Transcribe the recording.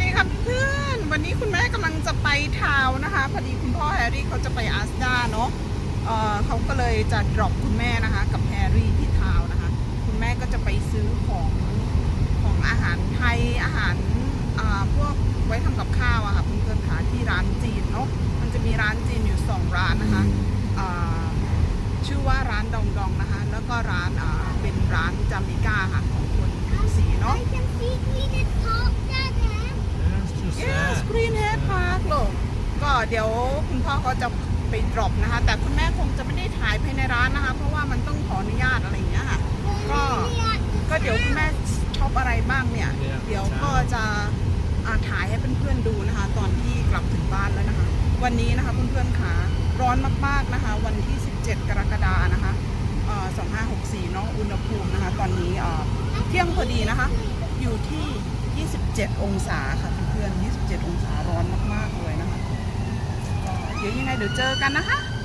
ดีค่ะเพื่อนวันนี้คุณแม่กำลังจะไปทาวนะคะพอดีคุณพ่อแฮร์รี่เขาจะไปอาสดาเนาะเเขาก็เลยจะดรอปคุณแม่นะคะ กับแฮร์รี่ที่ทาวนะคะ คุณแม่ก็จะไปซื้อของของอาหารไทยอาหารพวกไว้ทำกับข้าวอะค่ะเพื่อนๆค่ะที่ร้านจีนเนาะมันจะมีร้านจีนอยู่สองร้านนะคะชื่อว่าร้านดองดองนะคะ แล้วก็ร้านเป็นร้านจามิก้าค่ะของคนผิวสีเนาะ เดี๋ยวคุณพ่อเขาจะไปดรอปนะคะ แต่คุณแม่คงจะไม่ได้ถ่ายภายในร้านนะคะ เพราะว่ามันต้องขออนุญาตอะไรอย่างเงี้ยค่ะก็ก็เดี๋ยวคุณแม่ชอบอะไรบ้างเนี่ย เดี๋ยวก็จะถ่ายให้เพื่อนๆดูนะคะ ตอนที่กลับถึงบ้านแล้วนะคะ วันนี้นะคะเพื่อนๆค่ะร้อนมากๆนะคะ วันที่ 17 กรกฎานะคะ2564เนาะอุณหภูมินะคะ ตอนนี้เที่ยงพอดีนะคะ อยู่ที่ 27 องศาค่ะเพื่อนๆ27 องศา ร้อนมากๆ